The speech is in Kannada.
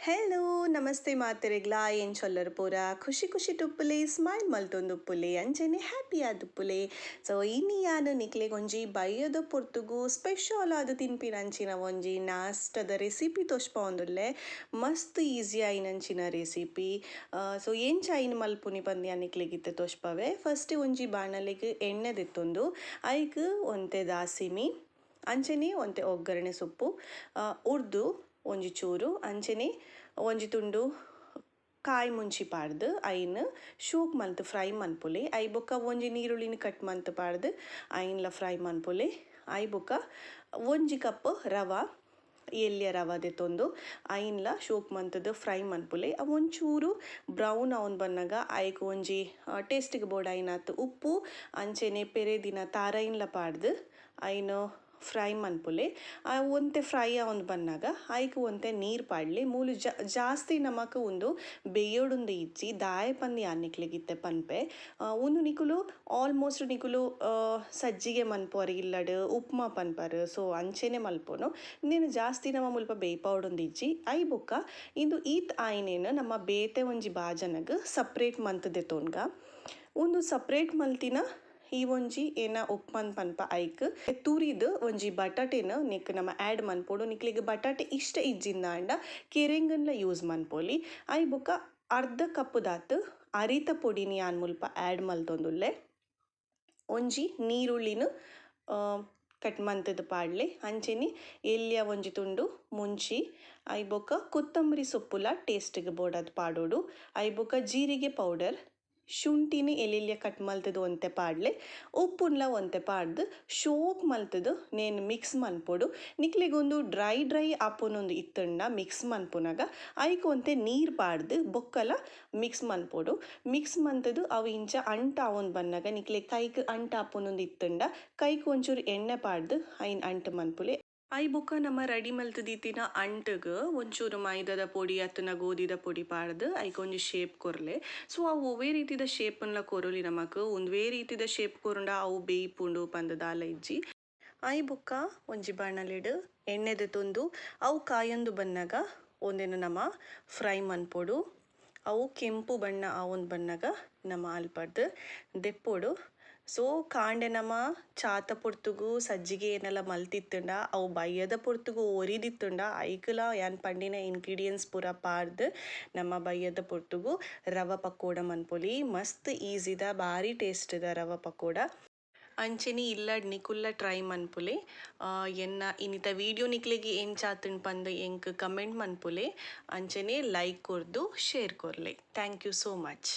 ಹೆಲೋ ನಮಸ್ತೆ ಮಾತೆರೆಗ್ಲ ಏನ್ ಚೊಲ್ಲರ್ ಪೂರ? ಖುಷಿ ಖುಷಿ ಟುಪ್ಪುಲೆ ಸ್ಮೈಲ್ ಮಲ್ತೊಂದು ಪುಲೆ ಅಂಚೆನೆ ಹ್ಯಾಪಿ ಆದುಪ್ಪುಲೆ ಸೊ ಇನ್ನಿ ಯಾನು ನಿಕ್ಲೆಗ್ ಒಂಜಿ ಬಯ್ಯದ ಪೊರ್ತುಗು ಸ್ಪೆಷಲ್ ಆದ ತಿನ್ಪಿನ ಅಂಚಿನ ಒಂಜಿ ನಾಷ್ಟದ ರೆಸಿಪಿ ತೋಚ್ಪೊಂದುಲ್ಲೆ ಮಸ್ತ್ ಈಸಿ ಆಯಿನಂಚಿನ ರೆಸಿಪಿ ಸೊ ಎಂಚ ಚಾಯಿನ ಮಲ್ಪುನಿ ಪಂದ್ಯ ನಿಕ್ಲೆಗಿತ್ತೆ ತೋಷ್ಪವೆ? ಫಸ್ಟ್ ಒಂಜಿ ಬಾಣಲೆಗೆ ಎಣ್ಣೆ ದಿತ್ತೊಂದು ಐಕ್ ಒಂತೆ ದಾಸಿಮಿ ಅಂಚೆನೆ ಒಂತೆ ಒಗ್ಗರಣೆ ಸೊಪ್ಪು ಉರ್ದು ಒಂಜಿ ಚೂರು ಅಂಚನೆ ಒಂಜಿ ತುಂಡು ಕಾಯಿ ಮುಂಚಿ ಪಾಡ್ದು, ಐನ್, ಶೂಕ್ ಮಂತ್ ಫ್ರೈ ಮನ್ಪುಲೆ ಐ ಬೊಕ್ಕ ಒಂಜಿ ನೀರುಳ್ಳಿನ ಕಟ್ ಮಂತ್ ಪಾಡ್ದು, ಐನ್ಲ ಫ್ರೈ ಮನ್ಪುಲೆ ಐ ಬೊಕ್ಕ ಒಂಜಿ ಕಪ್ ರವ, ಎಲ್ಯ ರವಾದೆ ತೊಂದು, ಐನ್ಲ ಶೋಕ್ ಮಂತದ್ದು ಫ್ರೈ ಮನ್ಪುಲೆ, ಅವು ಒಂಚೂರು ಬ್ರೌನ್ ಅವನ್ ಬನ್ನಾಗ ಐಕ್ ಒಂಜಿ ಟೇಸ್ಟಿಗೆ ಬೋರ್ಡ್ ಐನಾತ್ ಉಪ್ಪು, ಅಂಚೆನೆ ಪೆರೆದಿನ ತಾರೈನ್ಲ ಪಾಡ್ದು, ಐನ್ ಫ್ರೈ ಮನ್ಪುಲೆ. ಒಂತೆ ಫ್ರೈ ಆವೊಂದು ಬಂದಾಗ ಐಕ್ ಒಂತೆ ನೀರು ಪಾಡ್ಲಿ. ಮೂಲು ಜಾಸ್ತಿ ನಮಕ್ ಉಂದು ಬೇಯೋಡುಂದು ಇಜ್ಜಿ ದಾಯ ಪಂದಿ ಯಾನ್ನಿಕ್ಲೆಗಿತ್ತೆ ಪನ್ಪೆ. ಉಂದು ನಿಕುಲು ಆಲ್ಮೋಸ್ಟ್ ನಿಕುಲು ಸಜ್ಜಿಗೆ ಮನ್ಪುವರ್ ಇಲ್ಲಡು ಉಪ್ಮಾ ಪನ್ಪರ್, ಸೊ ಅಂಚೆನೆ ಮಲ್ಪೋನು. ನೀನು ಜಾಸ್ತಿ ನಮ್ಮ ಮುಲ್ಪ ಬೇಯ್ಪವೊಡುಂದು ಇಜ್ಜಿ. ಐ ಬುಕ್ಕ ಇಂದು ಈತ್ ಆಯ್ನೇನು ನಮ್ಮ ಬೇತೆ ಒಂಜಿ ಬಾಜನಗ್ ಸಪ್ರೇಟ್ ಮಂತ್ ತೋನ್ಗ. ಉಂದು ಸಪ್ರೇಟ್ ಮಲ್ತಿನ ಈ ಒಂಜಿ ಏನ ಉಪ್ಪನ್ ಪನ್ಪ ಐಕ್. ತುರಿದ್ ಒಂಜಿ ಬಟಾಟೆನ ನಿಕ್ ನಮ್ಮ ಆ್ಯಡ್ ಮನ್ಪೋಡು, ನಿಕ್ಲೆಗ್ ಬಟಾಟೆ ಇಷ್ಟ ಇಜ್ಜಿಂದ ಅಂಡ ಕೆರೆಂಗನ್ಲ ಯೂಸ್ ಮನ್ಪೋಲಿ. ಐ ಬೊಕ ಅರ್ಧ ಕಪ್ ದಾತ್ ಅರಿತ ಪೊಡಿನಿ ಆನ್ ಮುಲ್ಪ ಆ್ಯಡ್ ಮಲ್ತೊಂದುಲ್ಲೆ. ಒಂಜಿ ನೀರುಳ್ಳಿನ ಕಟ್ ಮಂತದ ಪಾಡ್ಲೆ. ಅಂಚೆನಿ ಎಲ್ಯ ಒಂಜಿ ತುಂಡು ಮುಂಚಿ ಐ ಬೊಕ ಕೊತ್ತಂಬರಿ ಸೊಪ್ಪುಲ ಟೇಸ್ಟ್ಗೆ ಬೋಡದು ಪಾಡೋಡು. ಐ ಬೊಕ ಜೀರಿಗೆ ಪೌಡರ್ ಶುಂಠಿನ ಎಲೆಲ್ಯ ಕಟ್ ಮಲ್ತದು ಒಂತೆ ಪಾಡ್ಲೆ, ಉಪ್ಪುನ್ಲ ಒಂತೆ ಪಾಡ್ದು ಶೋಕ್ ಮಲ್ತದು ನೇನು ಮಿಕ್ಸ್ ಮನ್ಪೊಡು. ನಿಕ್ಲೆಗೊಂದು ಡ್ರೈ ಡ್ರೈ ಆಪುನೊಂದು ಇತ್ತಣ್ಣ ಮಿಕ್ಸ್ ಮನ್ಪುನಗ, ಐಕ್ ಒಂತೆ ನೀರು ಪಾಡ್ದು ಬೊಕ್ಕಲ ಮಿಕ್ಸ್ ಮನ್ಪೊಡು. ಮಿಕ್ಸ್ ಮಂತುದು ಅವು ಇಂಚ ಅಂಟ ಅವೊಂದು ಬನ್ನಾಗ ನಿಕ್ಲೆ ಕೈಕ್ ಅಂಟ ಆಪುನೊಂದು ಇತ್ತಂಡ, ಕೈಕ್ ಒಂಚೂರು ಎಣ್ಣೆ ಪಾಡ್ದು ಐನ್ ಅಂಟು ಮನ್ಪುಲೆ. ಐ ಬೊಕ ನಮ್ಮ ರೆಡಿ ಮಲ್ತುದಿತ್ತಿನ ಅಂಟಗ, ಒಂಚೂರು ಮೈದಾದ ಪೊಡಿ, ಅತ್ತನ ಗೋಧಿದ ಪೊಡಿ ಪಾಡ್ದು ಐಕ್ ಒಂಜಿ ಶೇಪ್ ಕೊರ್ಲೆ. ಸೊ, ಅವು ಒವೇ ರೀತಿದ ಶೇಪ್ನ್ಲ ಕೊರಲಿ ನಮಕ್, ಒಂದ್ವೇ ರೀತಿದ ಶೇಪ್ ಕೊರುಂಡ ಅವು ಬೇಯ್ಪುಂಡು ಪುಂಡು ದಾಲ ಇಜ್ಜಿ. ಐ ಬೊಕ್ಕ ಒಂಜಿ ಬಾಣಲೆಡ್ ಎಣ್ಣೆದ ತೊಂದು, ಅವು ಕಾಯೊಂದು ಬನ್ನಗ ಒಂದೇನು ನಮ್ಮ ಫ್ರೈ ಮನ್ಪೊಡು, ಅವು ಕೆಂಪು ಬಣ್ಣ ಆ ಒಂದು ಬನ್ನಗ ನಮ ಅಲ್ಪಡ್ದು ದೆಪ್ಪೊಡು ಸೊ ಕಾಂಡೆ ನಮ ಚಾತ ಪೊರ್ತುಗು ಸಜ್ಜಿಗೆ ಏನೆಲ್ಲ ಮಲ್ತಿತ್ತುಂಡ, ಅವು ಬಯ್ಯದ ಪೊರ್ತುಗು ಒರಿದಿತ್ತುಂಡ, ಐಕುಲ ಯಾನ್ ಪಂಡಿನ ಇನ್ಗ್ರೀಡಿಯೆಂಟ್ಸ್ ಪೂರ ಪಾರ್ದ್ ನಮ್ಮ ಬಯ್ಯದ ಪೊರ್ತುಗು ರವ ಪಕೋಡ ಮನ್ಪೊಲಿ, ಮಸ್ತ್ ಈಸಿದ ಬಾರಿ ಟೇಸ್ಟ್ದ ರವ ಪಕೋಡ. ಅಂಚೆನಿ ಇಲ್ಲಡ್ ನಿಕುಲ್ಲ ಟ್ರೈ ಮನ್ಪುಲೆ. ಎನ್ನ ಇನ್ನಿತ ವಿಡಿಯೋ ನಿಕ್ಲಿಗೆ ಏನ್ ಚಾತುಂಡ್ ಪಂದ್ ಎಂಕ್ ಕಮೆಂಟ್ ಮನ್ಪುಲೆ. ಅಂಚೆನೆ ಲೈಕ್ ಕೊರ್ದು, share ಕೊರ್ಲೆ. Thank you so much.